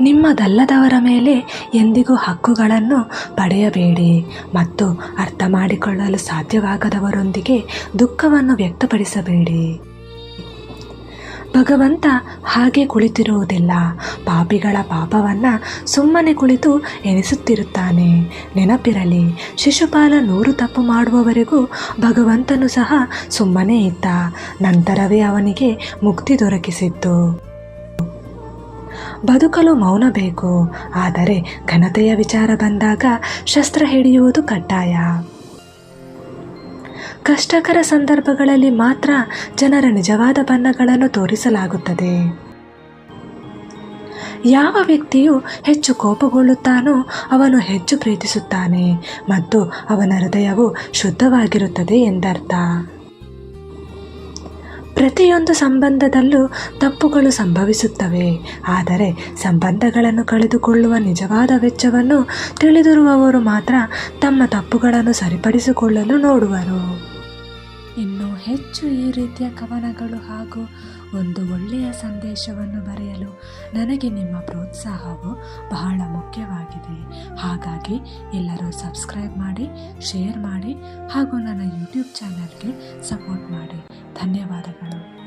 ನಿಮ್ಮದಲ್ಲದವರ ಮೇಲೆ ಎಂದಿಗೂ ಹಕ್ಕುಗಳನ್ನು ಪಡೆಯಬೇಡಿ ಮತ್ತು ಅರ್ಥ ಮಾಡಿಕೊಳ್ಳಲು ಸಾಧ್ಯವಾಗದವರೊಂದಿಗೆ ದುಃಖವನ್ನು ವ್ಯಕ್ತಪಡಿಸಬೇಡಿ. ಭಗವಂತ ಹಾಗೆ ಕುಳಿತಿರುವುದಿಲ್ಲ. ಪಾಪಿಗಳ ಪಾಪವನ್ನು ಸುಮ್ಮನೆ ಕುಳಿತು ಎನಿಸುತ್ತಿರುತ್ತಾನೆ ನೆನಪಿರಲಿ, ಶಿಶುಪಾಲ ನೂರು ತಪ್ಪು ಮಾಡುವವರೆಗೂ ಭಗವಂತನು ಸಹ ಸುಮ್ಮನೆ ಇದ್ದ. ನಂತರವೇ ಅವನಿಗೆ ಮುಕ್ತಿ ದೊರಕಿಸಿತ್ತು. ಬದುಕಲು ಮೌನ ಬೇಕು. ಆದರೆ ಘನತೆಯ ವಿಚಾರ ಬಂದಾಗ ಶಸ್ತ್ರ ಹಿಡಿಯುವುದು ಕಡ್ಡಾಯ. ಕಷ್ಟಕರ ಸಂದರ್ಭಗಳಲ್ಲಿ ಮಾತ್ರ ಜನರ ನಿಜವಾದ ಬಣ್ಣಗಳನ್ನು ತೋರಿಸಲಾಗುತ್ತದೆ. ಯಾವ ವ್ಯಕ್ತಿಯು ಹೆಚ್ಚು ಕೋಪಗೊಳ್ಳುತ್ತಾನೋ ಅವನು ಹೆಚ್ಚು ಪ್ರೀತಿಸುತ್ತಾನೆ ಮತ್ತು ಅವನ ಹೃದಯವು ಶುದ್ಧವಾಗಿರುತ್ತದೆ ಎಂದರ್ಥ. ಪ್ರತಿಯೊಂದು ಸಂಬಂಧದಲ್ಲೂ ತಪ್ಪುಗಳು ಸಂಭವಿಸುತ್ತವೆ. ಆದರೆ ಸಂಬಂಧಗಳನ್ನು ಕಳೆದುಕೊಳ್ಳುವ ನಿಜವಾದ ವೆಚ್ಚವನ್ನು ತಿಳಿದಿರುವವರು ಮಾತ್ರ ತಮ್ಮ ತಪ್ಪುಗಳನ್ನು ಸರಿಪಡಿಸಿಕೊಳ್ಳಲು ನೋಡುವರು. ಇನ್ನು ಹೆಚ್ಚು ಈ ರೀತಿಯ ಕವನಗಳು ಹಾಗೂ ಒಂದು ಒಳ್ಳೆಯ ಸಂದೇಶವನ್ನು ಬರೆಯಲು ನನಗೆ ನಿಮ್ಮ ಪ್ರೋತ್ಸಾಹವು ಬಹಳ ಮುಖ್ಯವಾಗಿದೆ. ಹಾಗಾಗಿ ಎಲ್ಲರೂ ಸಬ್ಸ್ಕ್ರೈಬ್ ಮಾಡಿ, ಶೇರ್ ಮಾಡಿ ಹಾಗೂ ನನ್ನ ಯೂಟ್ಯೂಬ್ ಚಾನಲ್ಗೆ ಸಪೋರ್ಟ್ ಮಾಡಿ. ధన్యవాదాలు